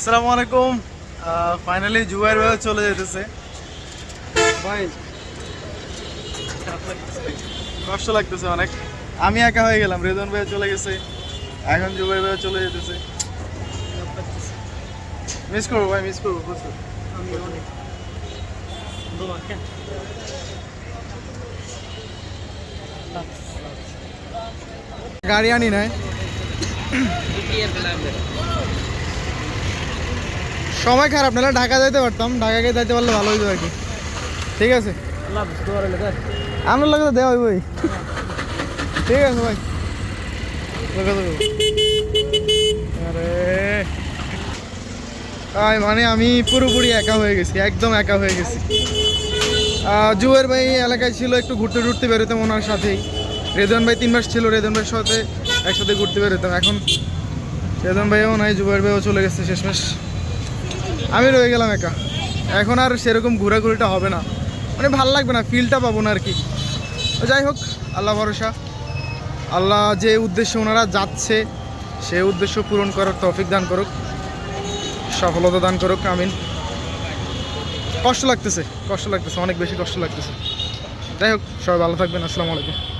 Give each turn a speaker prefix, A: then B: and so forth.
A: আসসালামু আলাইকুম। ফাইনালি জুয়ার ভাই চলে যেতেছে। ভাই। কষ্ট লাগতেছে অনেক। আমি একা হয়ে গেলাম রেদন ভাই চলে গেছে এখন জুবাই ভাই চলে যেতেছে। মিস করব ভাই মিস করব প্রচুর
B: আমি অনেক।
A: গাড়ি আনি নাই। সময় খারাপ নাহলে ঢাকা যাইতে পারতাম। ঢাকাকে যাইতে পারলে ভালো হইতো আর কি। ঠিক আছে? আমার লাগে তো দেওয়া হইবই ঠিক আছে ভাই। আরে। মানে আমি পুরোপুরি একা হয়ে গেছি একদম একা হয়ে গেছি। জুয়ের ভাই এলাকায় ছিল একটু ঘুরতে ঘুরতে বেরোতাম ওনার সাথেই। রেদন ভাই তিন মাস ছিল রেদন ভাইয়ের সাথে একসাথে ঘুরতে বেরোতাম। এখন রেদন ভাইও নাই জুয়ের ভাইও চলে গেছে শেষমেশ। আমি রয়ে গেলাম একা। এখন আর সেরকম ঘোরাঘুরিটা হবে না। মানে ভালো লাগবে না ফিলটা পাবো না আর কি। যাই হোক, আল্লাহ ভরসা। আল্লাহ যে উদ্দেশ্যে ওনারা যাচ্ছে, সে উদ্দেশ্য পূরণ করার তৌফিক দান করুক। সফলতা দান করুক, আমিন। কষ্ট লাগতেছে কষ্ট লাগতেছে, অনেক বেশি কষ্ট লাগতেছে। যাই হোক, সবাই ভালো থাকবেন, আসসালামু আলাইকুম।